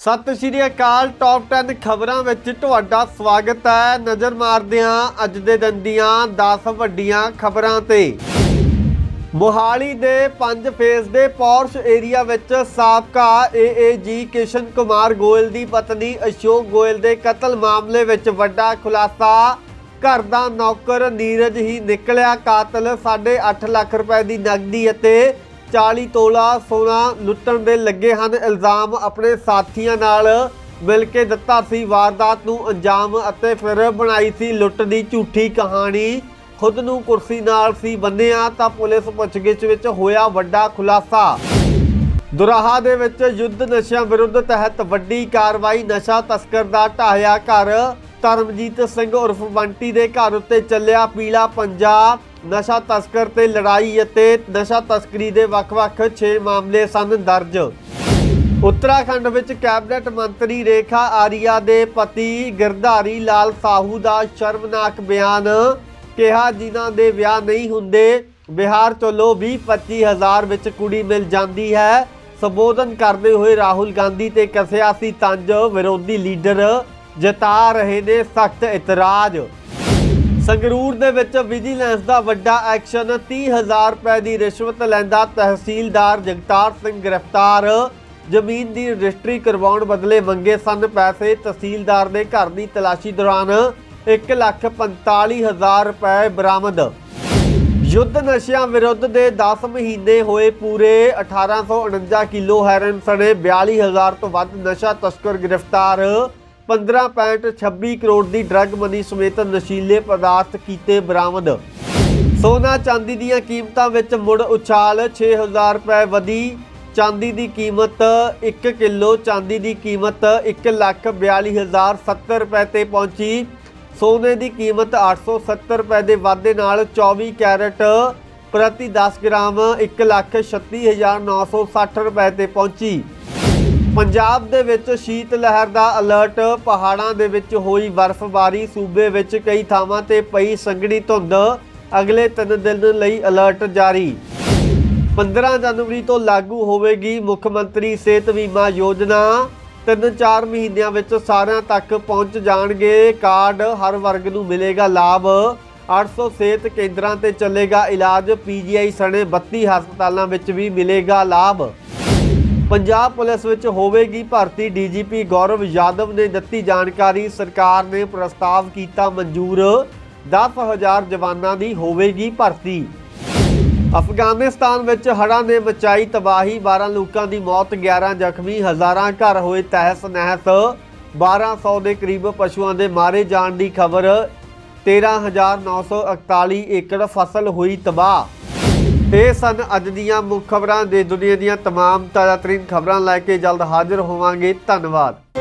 ਸਤਿ ਸ਼੍ਰੀ ਅਕਾਲ ਟੌਪ 10 ਖਬਰਾਂ ਵਿੱਚ ਤੁਹਾਡਾ ਸਵਾਗਤ ਹੈ। ਨਜ਼ਰ ਮਾਰਦੇ ਹਾਂ ਅੱਜ ਦੇ ਦਿਨ ਦੀਆਂ 10 ਵੱਡੀਆਂ ਖਬਰਾਂ ਤੇ। ਮੋਹਾਲੀ ਦੇ 5 ਫੇਸ ਦੇ ਪੌਰਸ਼ ਏਰੀਆ ਵਿੱਚ ਸਾਬਕਾ ਏਏਜੀ ਕਿਸ਼ਨ ਕੁਮਾਰ ਗੋਇਲ ਦੀ ਪਤਨੀ ਅਸ਼ੋਕ ਗੋਇਲ ਦੇ ਕਤਲ ਮਾਮਲੇ ਵਿੱਚ ਵੱਡਾ ਖੁਲਾਸਾ। ਘਰ ਦਾ ਨੌਕਰ ਨੀਰਜ ਹੀ ਨਿਕਲਿਆ। ਕਾਤਲ 8.5 ਲੱਖ ਰੁਪਏ ਦੀ ਨਗਦੀ ਅਤੇ 40 ਤੋਲਾ ਸੋਨਾ ਲੁੱਟਣ ਦੇ ਲੱਗੇ ਹਨ। ਇਲਜ਼ਾਮ ਆਪਣੇ ਸਾਥੀਆਂ ਨਾਲ ਮਿਲ ਕੇ ਦਿੱਤਾ ਸੀ। ਵਾਰਦਾਤ ਨੂੰ ਅੰਜਾਮ ਅਤੇ ਫਿਰ ਬਣਾਈ ਸੀ ਲੁੱਟ ਦੀ ਝੂਠੀ ਕਹਾਣੀ। ਖੁਦ ਨੂੰ ਕੁਰਸੀ ਨਾਲ ਸੀ ਬੰਨਿਆ ਤਾਂ ਪੁਲਿਸ ਪੁੱਛਗਿੱਛ ਵਿੱਚ ਹੋਇਆ ਵੱਡਾ ਖੁਲਾਸਾ। ਦੁਰਾਹਾ ਦੇ ਵਿੱਚ ਯੁੱਧ ਨਸ਼ਿਆਂ ਵਿਰੁੱਧ ਤਹਿਤ ਵੱਡੀ ਕਾਰਵਾਈ, ਨਸ਼ਾ ਤਸਕਰ ਦਾ ਢਾਹਿਆ ਘਰ ਧਰਮਜੀਤ ਸਿੰਘ ਉਰਫ ਬੰਟੀ ਦੇ ਘਰ ਉੱਤੇ ਚੱਲਿਆ ਪੀਲਾ ਪੰਜਾ। ਨਸ਼ਾ ਤਸਕਰ ਤੇ ਲੜਾਈ ਅਤੇ ਨਸ਼ਾ ਤਸਕਰੀ ਦੇ ਵੱਖ-ਵੱਖ 6 ਮਾਮਲੇ ਸਨ ਦਰਜ। ਉੱਤਰਾਖੰਡ ਵਿੱਚ ਕੈਬਨਿਟ ਮੰਤਰੀ ਰੇਖਾ ਆਰੀਆ ਦੇ ਪਤੀ ਗਿਰਧਾਰੀ ਲਾਲ ਸਾਹੂ ਦਾ ਸ਼ਰਮਨਾਕ ਬਿਆਨ। ਕਿਹਾ, ਜਿਨ੍ਹਾਂ ਦੇ ਵਿਆਹ ਨਹੀਂ ਹੁੰਦੇ, ਬਿਹਾਰ ਚਲੋ 20-25 ਹਜ਼ਾਰ ਵਿੱਚ ਕੁੜੀ ਮਿਲ ਜਾਂਦੀ ਹੈ। ਸੰਬੋਧਨ ਕਰਦੇ ਹੋਏ ਰਾਹੁਲ ਗਾਂਧੀ ਤੇ ਕਸਿਆ ਸੀ ਤੰਜ ਵਿਰੋਧੀ ਲੀਡਰ। ਜਤਾ ਰਹੇ ਨੇ, ਸਖਤ ਇਤਰਾਜ਼। ਸੰਗਰੂਰ ਦੇ ਵਿੱਚ ਵਿਜੀਲੈਂਸ ਦਾ ਵੱਡਾ ਐਕਸ਼ਨ 30000 ਰੁਪਏ ਦੀ ਰਿਸ਼ਵਤ ਲੈਂਦਾ ਤਹਿਸੀਲਦਾਰ ਜਗਤਾਰ ਸਿੰਘ ਗ੍ਰਿਫਤਾਰ। ਜ਼ਮੀਨ ਦੀ ਰਜਿਸਟਰੀ ਕਰਵਾਉਣ ਬਦਲੇ ਮੰਗੇ ਸਨ ਪੈਸੇ, ਤਹਿਸੀਲਦਾਰ ਦੇ ਘਰ ਦੀ ਤਲਾਸ਼ੀ ਦੌਰਾਨ 145000 ਰੁਪਏ ਬਰਾਮਦ। ਯੁੱਧ ਨਸ਼ਿਆਂ ਵਿਰੁੱਧ ਦੇ 10 ਮਹੀਨੇ ਹੋਏ ਪੂਰੇ 1849 ਕਿਲੋ ਹੈਰਨ ਸਣੇ 42000 ਤੋਂ ਵੱਧ ਨਸ਼ਾ ਤਸਕਰ ਗ੍ਰਿਫਤਾਰ। 15.26 ਕਰੋੜ ਦੀ ਡਰੱਗ ਮਨੀ ਸਮੇਤ ਨਸ਼ੀਲੇ ਪਦਾਰਥ ਕੀਤੇ ਬਰਾਮਦ। ਸੋਨਾ ਚਾਂਦੀ ਦੀਆਂ ਕੀਮਤਾਂ ਵਿੱਚ ਮੁੜ ਉਛਾਲ 6000 ਰੁਪਏ ਵਧੀ। ਚਾਂਦੀ ਦੀ ਕੀਮਤ 1 ਕਿਲੋ, ਚਾਂਦੀ ਦੀ ਕੀਮਤ 142070 ਰੁਪਏ ਤੇ ਪਹੁੰਚੀ। ਸੋਨੇ ਦੀ ਕੀਮਤ 870 ਰੁਪਏ ਦੇ ਵਾਧੇ ਨਾਲ 24 ਕੈਰਟ ਪ੍ਰਤੀ 10 ਗ੍ਰਾਮ 136960 ਰੁਪਏ ਤੇ ਪਹੁੰਚੀ। ਪੰਜਾਬ ਦੇ ਵਿੱਚ ਸ਼ੀਤ ਲਹਿਰ ਦਾ ਅਲਰਟ, ਪਹਾੜਾਂ ਦੇ ਵਿੱਚ ਹੋਈ ਬਰਫ਼ਬਾਰੀ, ਸੂਬੇ ਵਿੱਚ ਕਈ ਥਾਵਾਂ ਤੇ ਪਈ ਸੰਘਣੀ ਧੁੰਦ, ਅਗਲੇ 3 ਦਿਨ ਲਈ ਅਲਰਟ ਜਾਰੀ। 15 ਜਨਵਰੀ ਤੋਂ ਲਾਗੂ ਹੋਵੇਗੀ ਮੁੱਖ ਮੰਤਰੀ ਸਿਹਤ ਬੀਮਾ ਯੋਜਨਾ। 3-4 ਮਹੀਨਿਆਂ ਵਿੱਚ ਸਾਰਿਆਂ ਤੱਕ ਪਹੁੰਚ ਜਾਣਗੇ, ਕਾਰਡ ਹਰ ਵਰਗ ਨੂੰ ਮਿਲੇਗਾ ਲਾਭ। 800 ਸਿਹਤ ਕੇਂਦਰਾਂ ਤੇ ਚੱਲੇਗਾ ਇਲਾਜ ਪੀਜੀਆਈ ਸਣੇ 32 ਹਸਪਤਾਲਾਂ ਵਿੱਚ ਵੀ ਮਿਲੇਗਾ ਲਾਭ। ਪੰਜਾਬ ਪੁਲਿਸ ਵਿੱਚ ਹੋਵੇਗੀ ਭਰਤੀ। ਡੀਜੀਪੀ ਗੌਰਵ ਯਾਦਵ ਨੇ ਦਿੱਤੀ ਜਾਣਕਾਰੀ। ਸਰਕਾਰ ਨੇ ਪ੍ਰਸਤਾਵ ਕੀਤਾ ਮਨਜ਼ੂਰ। 10000 ਜਵਾਨਾਂ ਦੀ ਹੋਵੇਗੀ ਭਰਤੀ। ਅਫਗਾਨਿਸਤਾਨ ਵਿੱਚ ਹੜ੍ਹਾਂ ਨੇ ਮਚਾਈ ਤਬਾਹੀ। 12 ਲੋਕਾਂ ਦੀ ਮੌਤ 11 ਜ਼ਖਮੀ, ਹਜ਼ਾਰਾਂ ਘਰ ਹੋਏ ਤਹਿਸ ਨਹਿਸ। 1200 ਦੇ ਕਰੀਬ ਪਸ਼ੂਆਂ ਦੇ ਮਾਰੇ ਜਾਣ ਦੀ ਖਬਰ। 13941 ਏਕੜ ਫਸਲ ਹੋਈ ਤਬਾਹ। ਇਹ ਸਨ ਅੱਜ ਦੀਆਂ ਮੁੱਖ ਖਬਰਾਂ ਦੇ ਦੁਨੀਆ ਦੀਆਂ तमाम ਤਾਜ਼ਾਤਰੀਨ ਖਬਰਾਂ ਲੈ ਕੇ ਜਲਦ ਹਾਜ਼ਰ ਹੋਵਾਂਗੇ ਧੰਨਵਾਦ